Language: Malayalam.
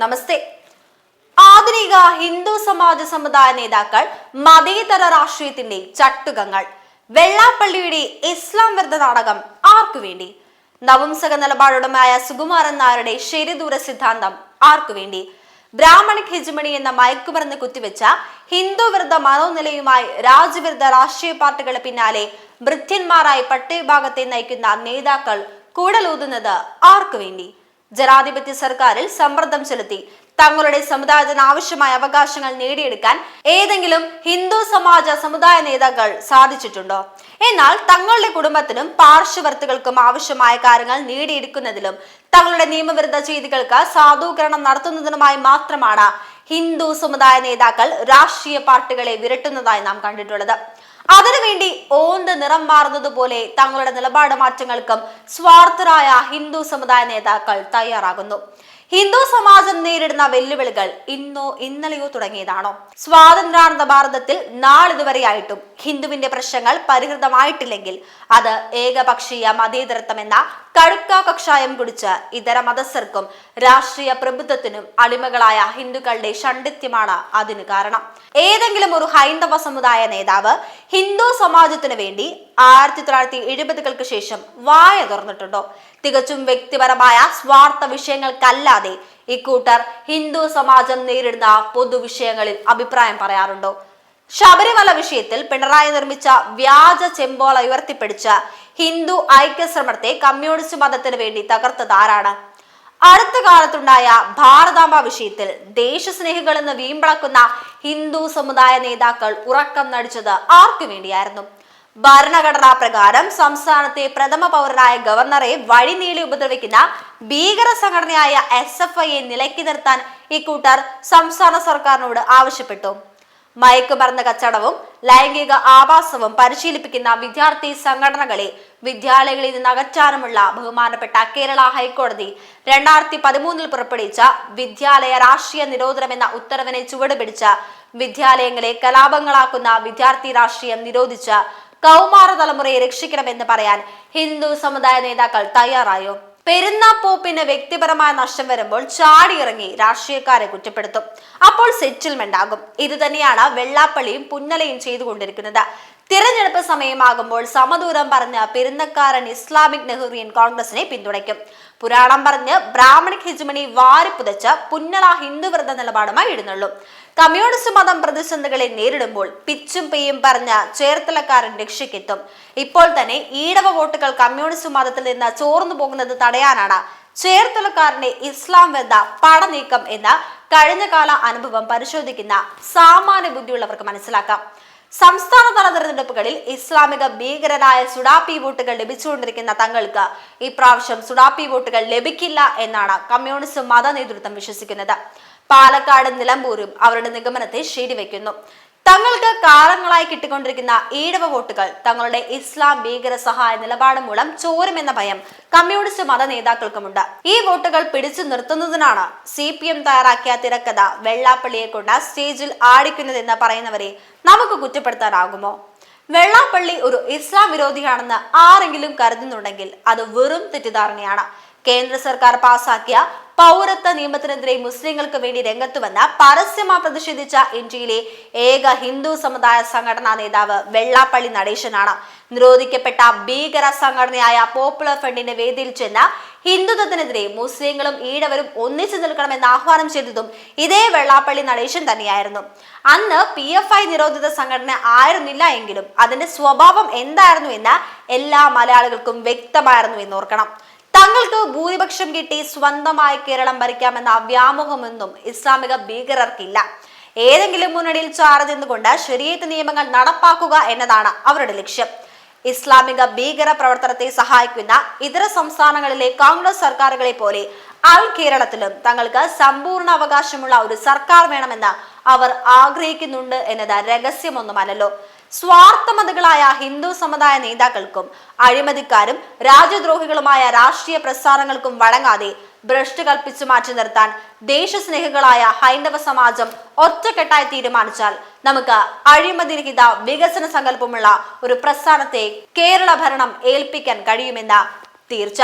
നമസ്തേ. ആധുനിക ഹിന്ദു സമാജ സമുദായ നേതാക്കൾ മതേതര രാഷ്ട്രീയത്തിന്റെ ചട്ടുകങ്ങൾ. വെള്ളാപ്പള്ളിയുടെ ഇസ്ലാം വിരുദ്ധ നാടകം ആർക്കു വേണ്ടി? നവംസക നിലപാടുടമായ സുകുമാരൻ നായരുടെ ശരിദൂര സിദ്ധാന്തം ആർക്കു വേണ്ടി? ബ്രാഹ്മണിക് ഹെജുമണി എന്ന മയക്കുമരുന്ന് കുത്തിവെച്ച ഹിന്ദു വിരുദ്ധ മനോനിലയുമായി രാജ്യവിരുദ്ധ രാഷ്ട്രീയ പാർട്ടികളെ പിന്നാലെ ഭൃത്യന്മാരായി പട്ടികഭാഗത്തെ നയിക്കുന്ന നേതാക്കൾ കൂടലൂതുന്നത് ആർക്കു വേണ്ടി? ജനാധിപത്യ സർക്കാരിൽ സമ്മർദ്ദം ചെലുത്തി. തങ്ങളുടെ സമുദായത്തിന് ആവശ്യമായ അവകാശങ്ങൾ നേടിയെടുക്കാൻ ഏതെങ്കിലും ഹിന്ദു സമാജ സമുദായ നേതാക്കൾ സാധിച്ചിട്ടുണ്ടോ? എന്നാൽ തങ്ങളുടെ കുടുംബത്തിനും പാർശ്വവർത്തികൾക്കും ആവശ്യമായ കാര്യങ്ങൾ നേടിയെടുക്കുന്നതിലും തങ്ങളുടെ നിയമവിരുദ്ധ ചെയ്തികൾക്ക് സാധൂകരണം നടത്തുന്നതിനുമായി മാത്രമാണ് ഹിന്ദു സമുദായ നേതാക്കൾ രാഷ്ട്രീയ പാർട്ടികളെ വിരട്ടുന്നതായി നാം കണ്ടിട്ടുള്ളത്. അതിനുവേണ്ടി ഓന്ത് നിറം മാറുന്നതുപോലെ തങ്ങളുടെ നിലപാട് മാറ്റങ്ങൾക്കും സ്വാർത്ഥരായ ഹിന്ദു സമുദായ നേതാക്കൾ തയ്യാറാകുന്നു. ഹിന്ദു സമാജം നേരിടുന്ന വെല്ലുവിളികൾ ഇന്നോ ഇന്നലെയോ തുടങ്ങിയതാണോ? സ്വാതന്ത്ര്യാനന്ദ ഭാരതത്തിൽ നാളിതുവരെയായിട്ടും ഹിന്ദുവിന്റെ പ്രശ്നങ്ങൾ പരിഹൃതമായിട്ടില്ലെങ്കിൽ അത് ഏകപക്ഷീയ മതേതരത്വം എന്ന കടുക്ക കഷായം കുടിച്ച് ഇതര മതസ്ഥർക്കും രാഷ്ട്രീയ പ്രബുദ്ധത്തിനും അടിമകളായ ഹിന്ദുക്കളുടെ ഷണ്ഡിത്യമാണ് അതിന് കാരണം. ഏതെങ്കിലും ഒരു ഹൈന്ദവ സമുദായ നേതാവ് ഹിന്ദു സമാജത്തിനു വേണ്ടി ആയിരത്തി തൊള്ളായിരത്തി എഴുപതുകൾക്ക് ശേഷം വായ തുറന്നിട്ടുണ്ടോ? തികച്ചും വ്യക്തിപരമായ സ്വാർത്ഥ വിഷയങ്ങൾക്കല്ലാതെ ഇക്കൂട്ടർ ഹിന്ദു സമാജം നേരിടുന്ന പൊതുവിഷയങ്ങളിൽ അഭിപ്രായം പറയാറുണ്ടോ? ശബരിമല വിഷയത്തിൽ പിണറായി നിർമ്മിച്ച വ്യാജ ചെമ്പോള ഉയർത്തിപ്പിടിച്ച ഹിന്ദു ഐക്യശ്രമത്തെ കമ്മ്യൂണിസ്റ്റ് മതത്തിന് വേണ്ടി തകർത്തത് ആരാണ്? അടുത്ത കാലത്തുണ്ടായ ഭാരതാംബ വിഷയത്തിൽ ദേശസ്നേഹികൾ എന്ന് വീമ്പിളക്കുന്ന ഹിന്ദു സമുദായ നേതാക്കൾ ഉറക്കം നടിച്ചത് ആർക്കു വേണ്ടിയായിരുന്നു? ഭരണഘടനാ പ്രകാരം സംസ്ഥാനത്തെ പ്രഥമ പൗരനായ ഗവർണറെ വഴിനീളി ഉപദ്രവിക്കുന്ന ഭീകര സംഘടനയായ എസ് എഫ് ഐയെ നിലയ്ക്ക് നിർത്താൻ ഇക്കൂട്ടർ സംസ്ഥാന സർക്കാരിനോട് ആവശ്യപ്പെട്ടു. മയക്കുമരുന്ന് കച്ചടവും ലൈംഗിക ആവാസവും പരിശീലിപ്പിക്കുന്ന വിദ്യാർത്ഥി സംഘടനകളെ വിദ്യാലയങ്ങളിൽ നിന്ന് അകറ്റാനുമുള്ള ബഹുമാനപ്പെട്ട കേരള ഹൈക്കോടതി രണ്ടായിരത്തി പതിമൂന്നിൽ പുറപ്പെടുവിച്ച വിദ്യാലയ രാഷ്ട്രീയ നിരോധനം എന്ന ഉത്തരവിനെ ചുവടുപിടിച്ച വിദ്യാലയങ്ങളെ കലാപങ്ങളാക്കുന്ന വിദ്യാർത്ഥി രാഷ്ട്രീയം നിരോധിച്ച കൗമാര തലമുറയെ രക്ഷിക്കണമെന്ന് പറയാൻ ഹിന്ദു സമുദായ നേതാക്കൾ തയ്യാറായോ? പെരുന്നാപ്പോപ്പിന് വ്യക്തിപരമായ നഷ്ടം വരുമ്പോൾ ചാടിയിറങ്ങി രാഷ്ട്രീയക്കാരെ കുറ്റപ്പെടുത്തും. അപ്പോൾ സെറ്റിൽമെന്റ് ആകും. ഇത് തന്നെയാണ് വെള്ളാപ്പള്ളിയും പുന്നലയും ചെയ്തുകൊണ്ടിരിക്കുന്നത്. തിരഞ്ഞെടുപ്പ് സമയമാകുമ്പോൾ സമദൂരം പറഞ്ഞ പെരുന്നക്കാരൻ ഇസ്ലാമിക് നെഹ്റിയൻ കോൺഗ്രസിനെ പിന്തുണയ്ക്കും. പുരാണം പറഞ്ഞ് ബ്രാഹ്മണിക് ഹിജുമണി വാരിപ്പുതച്ച പുന്നള ഹിന്ദുവ്രത നിലപാടുമായി എഴുന്നള്ളും കമ്മ്യൂണിസ്റ്റ് മതം പ്രതിസന്ധികളെ നേരിടുമ്പോൾ പിച്ചും പെയ്യും പറഞ്ഞ ചേർത്തലക്കാരൻ രക്ഷയ്ക്കെത്തും. ഇപ്പോൾ തന്നെ ഈടവ വോട്ടുകൾ കമ്മ്യൂണിസ്റ്റ് മതത്തിൽ നിന്ന് ചോർന്നു പോകുന്നത് തടയാനാണ് ചേർത്തലക്കാരന്റെ ഇസ്ലാം വെന്ത പടനീക്കം എന്ന കഴിഞ്ഞകാല അനുഭവം പരിശോധിക്കുന്ന സാമാന്യ ബുദ്ധിയുള്ളവർക്ക് മനസ്സിലാക്കാം. സംസ്ഥാനതല തെരഞ്ഞെടുപ്പുകളിൽ ഇസ്ലാമിക ഭീകരരായ സുഡാപ്പി വോട്ടുകൾ ലഭിച്ചുകൊണ്ടിരിക്കുന്ന തങ്ങൾക്ക് ഇപ്രാവശ്യം സുഡാപ്പി വോട്ടുകൾ ലഭിക്കില്ല എന്നാണ് കമ്മ്യൂണിസ്റ്റ് മത നേതൃത്വം വിശ്വസിക്കുന്നത്. പാലക്കാട് നിലമ്പൂരും അവരുടെ നിഗമനത്തെ ശരിവെക്കുന്നു തങ്ങൾക്ക് കാലങ്ങളായി കിട്ടിക്കൊണ്ടിരിക്കുന്ന ഈഴവ വോട്ടുകൾ തങ്ങളുടെ ഇസ്ലാം ഭീകര സഹായ നിലപാട് മൂലം ചോരുമെന്ന ഭയം കമ്മ്യൂണിസ്റ്റ് മത നേതാക്കൾക്കുമുണ്ട്. ഈ വോട്ടുകൾ പിടിച്ചു നിർത്തുന്നതിനാണ് സി പി എം തയ്യാറാക്കിയ തിരക്കഥ വെള്ളാപ്പള്ളിയെ കൊണ്ട് സ്റ്റേജിൽ ആടിക്കുന്നതെന്ന് പറയുന്നവരെ നമുക്ക് കുറ്റപ്പെടുത്താനാകുമോ? വെള്ളാപ്പള്ളി ഒരു ഇസ്ലാം വിരോധിയാണെന്ന് ആരെങ്കിലും കരുതുന്നുണ്ടെങ്കിൽ അത് വെറും തെറ്റിദ്ധാരണയാണ്. കേന്ദ്ര സർക്കാർ പാസാക്കിയ പൗരത്വ നിയമത്തിനെതിരെ മുസ്ലിങ്ങൾക്ക് വേണ്ടി രംഗത്ത് വന്ന പരസ്യമായി പ്രതിഷേധിച്ച ഇന്ത്യയിലെ ഏക ഹിന്ദു സമുദായ സംഘടനാ നേതാവ് വെള്ളാപ്പള്ളി നടേശനാണ്. നിരോധിക്കപ്പെട്ട ഭീകര സംഘടനയായ പോപ്പുലർ ഫ്രണ്ടിന്റെ വേദിയിൽ ചെന്ന ഹിന്ദുത്വത്തിനെതിരെ മുസ്ലിങ്ങളും ഈഴവരും ഒന്നിച്ചു നിൽക്കണമെന്ന് ആഹ്വാനം ചെയ്തതും ഇതേ വെള്ളാപ്പള്ളി നടേശൻ തന്നെയായിരുന്നു. അന്ന് പി എഫ് ഐ നിരോധിത സംഘടന ആയിരുന്നില്ല എങ്കിലും അതിന്റെ സ്വഭാവം എന്തായിരുന്നു എന്ന് എല്ലാ മലയാളികൾക്കും വ്യക്തമായിരുന്നു എന്ന് ഓർക്കണം. തങ്ങൾക്ക് ഭൂരിപക്ഷം കിട്ടി സ്വന്തമായി കേരളം ഭരിക്കാമെന്ന വ്യാമോഹമൊന്നും ഇസ്ലാമിക ഭീകരർക്കില്ല. ഏതെങ്കിലും മുന്നണിയിൽ ചാർജ് നിന്നുകൊണ്ട് ശരിയത്ത് നിയമങ്ങൾ നടപ്പാക്കുക എന്നതാണ് അവരുടെ ലക്ഷ്യം. ഇസ്ലാമിക ഭീകര പ്രവർത്തനത്തെ സഹായിക്കുന്ന ഇതര സംസ്ഥാനങ്ങളിലെ കോൺഗ്രസ് സർക്കാരുകളെ പോലെ അൽ കേരളത്തിലും തങ്ങൾക്ക് സമ്പൂർണ അവകാശമുള്ള ഒരു സർക്കാർ വേണമെന്ന് അവർ ആഗ്രഹിക്കുന്നുണ്ട് എന്നത് രഹസ്യമൊന്നുമല്ലല്ലോ. സ്വാർത്ഥമതികളായ ഹിന്ദു സമുദായ നേതാക്കൾക്കും അഴിമതിക്കാരും രാജ്യദ്രോഹികളുമായ രാഷ്ട്രീയ പ്രസ്ഥാനങ്ങൾക്കും വഴങ്ങാതെ ഭ്രഷ്ട് കൽപ്പിച്ചു മാറ്റി നിർത്താൻ ദേശസ്നേഹികളായ ഹൈന്ദവ സമാജം ഒറ്റക്കെട്ടായി തീരുമാനിച്ചാൽ നമുക്ക് അഴിമതിരഹിത വികസന സങ്കല്പമുള്ള ഒരു പ്രസ്ഥാനത്തെ കേരള ഭരണം ഏൽപ്പിക്കാൻ കഴിയുമെന്ന തീർച്ച.